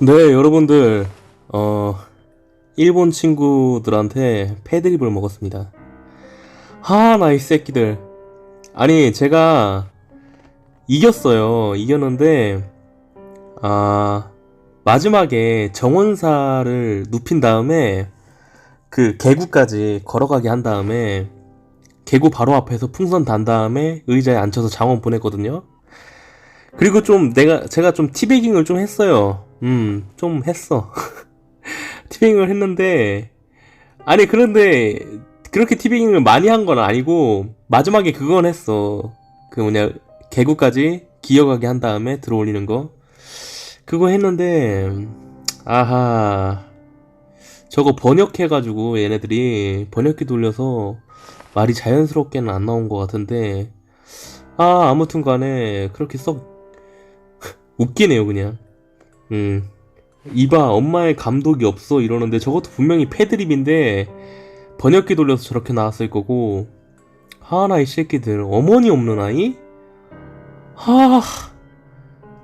네, 여러분들, 어, 일본 친구들한테 패드립을 먹었습니다. 하, 나 이 새끼들. 아니, 제가 이겼어요. 이겼는데, 아, 마지막에 정원사를 눕힌 다음에, 그 개구까지 걸어가게 한 다음에, 개구 바로 앞에서 풍선 단 다음에 의자에 앉혀서 장원 보냈거든요. 그리고 좀 내가 제가 좀 티베깅을 좀 했어요. 음, 좀 했어. 티베깅을 했는데 아니 그런데 그렇게 티베깅을 많이 한 건 아니고 마지막에 그건 했어. 그 뭐냐 개구까지 기어가게 한 다음에 들어올리는 거. 그거 했는데 아하 저거 번역해가지고 얘네들이 번역기 돌려서 말이 자연스럽게는 안 나온 것 같은데 아 아무튼 간에 그렇게 썩 웃기네요, 그냥. 음. 이봐, 엄마의 감독이 없어 이러는데 저것도 분명히 패드립인데 번역기 돌려서 저렇게 나왔을 거고. 하나 이 새끼들 어머니 없는 아이? 하.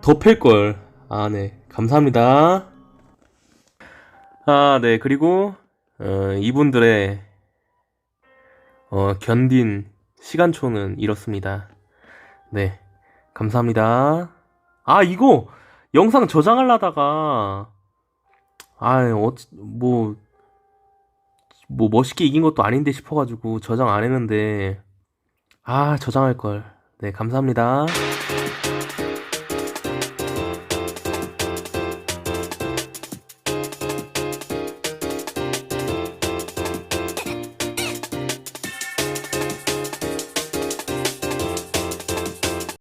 더 팰걸. 아, 네. 감사합니다. 아, 네. 그리고 어, 이분들의 어, 견딘 시간초는 이렇습니다. 네. 감사합니다. 아, 이거 영상 저장하려다가 아, 어, 뭐, 뭐 멋있게 이긴 것도 아닌데 싶어가지고 저장 안 했는데 아, 저장할 걸. 네, 감사합니다.